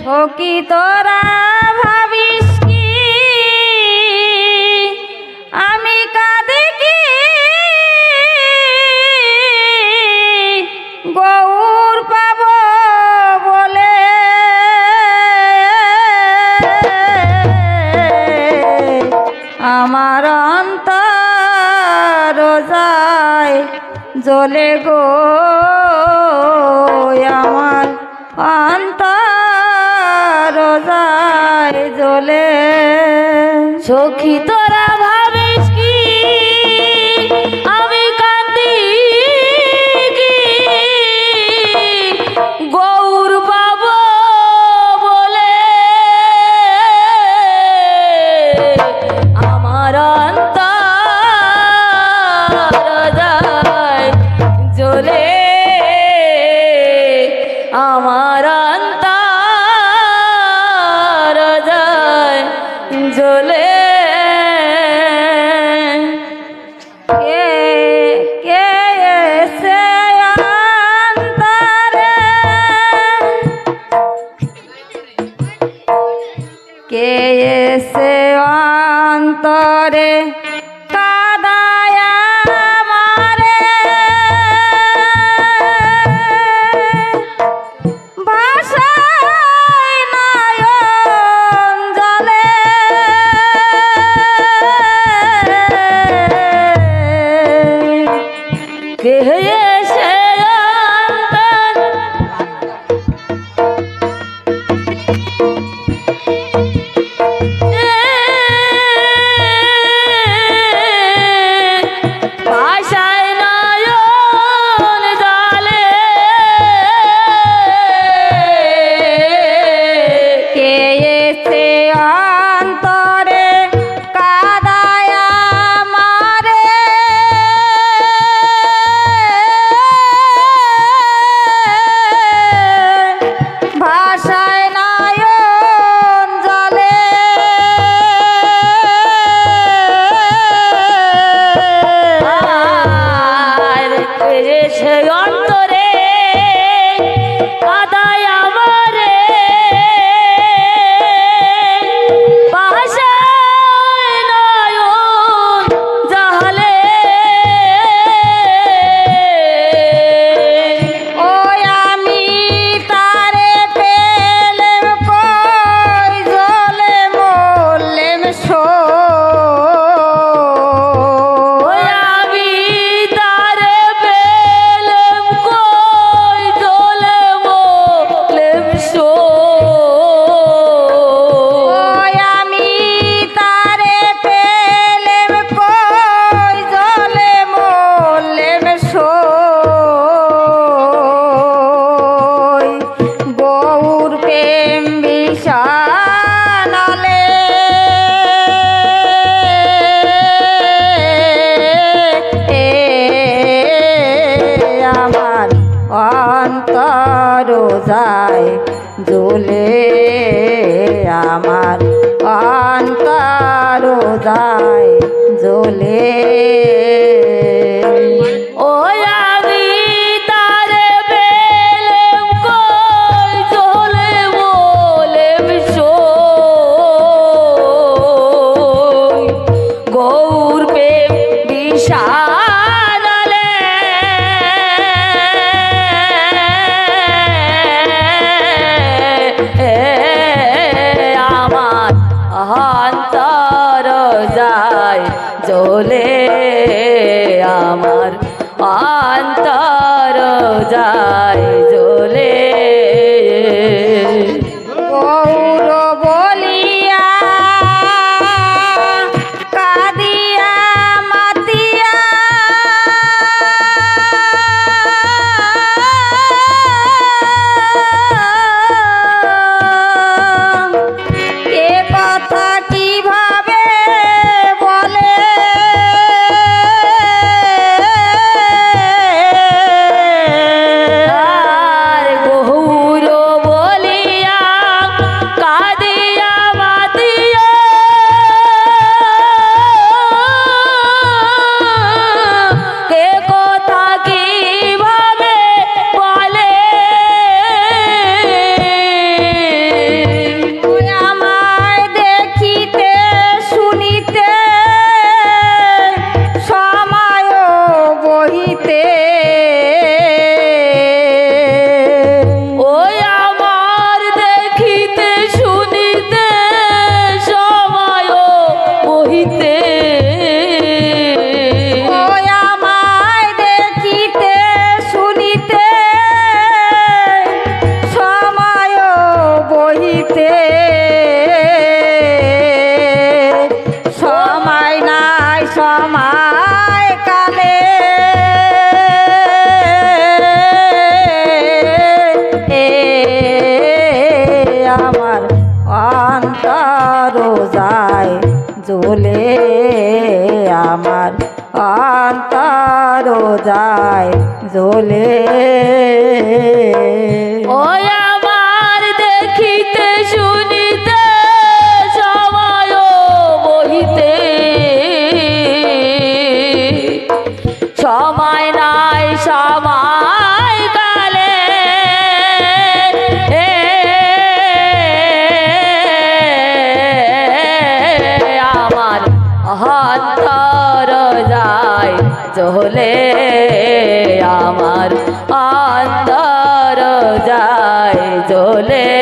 সখী তোরা ভাবিস কি? আমি কাঁদে কি? গৌর পাব বলে। আমার অন্তর যায় জলে গো। সখী তোরা অন্তর যায়। ઝોલે যায় চলে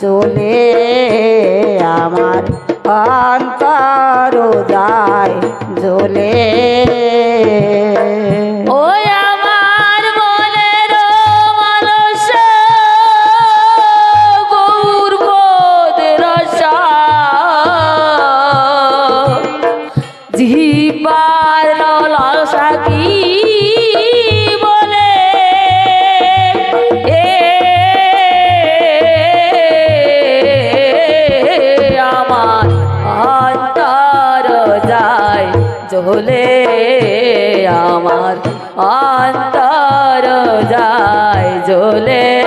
চলে আমার অন্তর যায় জ্বলে চলে আমার অন্তর যায় জ্বলে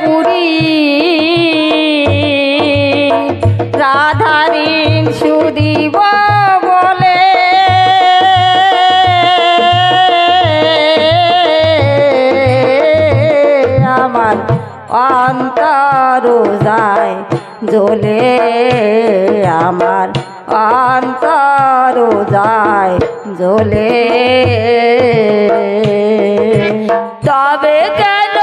পুরী। রাধারিন সুদীব আমার অন্তর যায় জ্বলে আমার অন্তর যায় জ্বলে। তবে কেন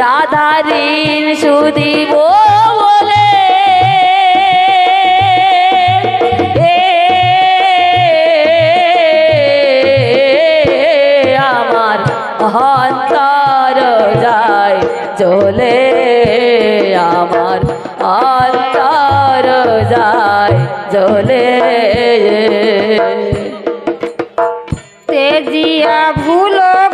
রাধারীন সুদীব বলে আমার অন্তর যায় চলে আমার অন্তর যায় চলে। जिया भूलो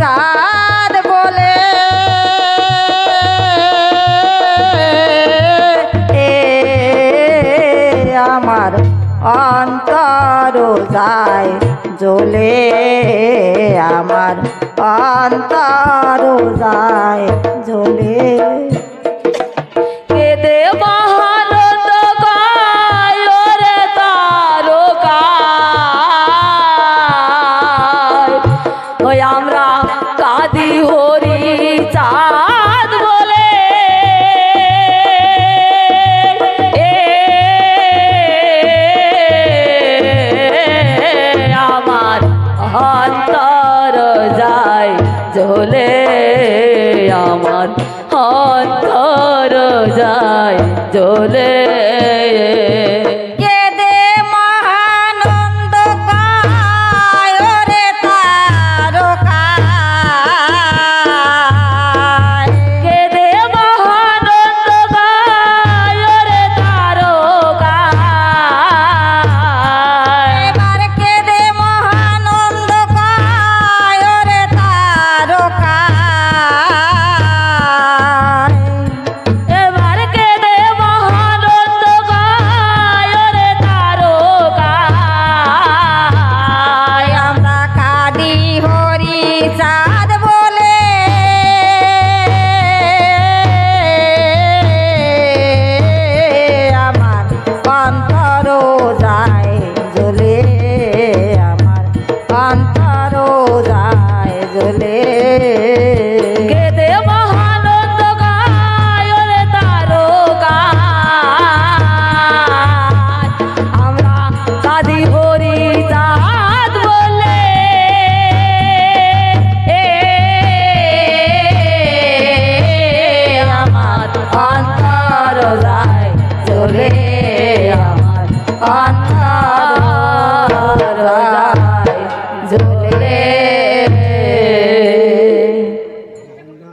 জলে এ আমার অন্তর যায় জলে আমার অন্তর যায় কেদে বা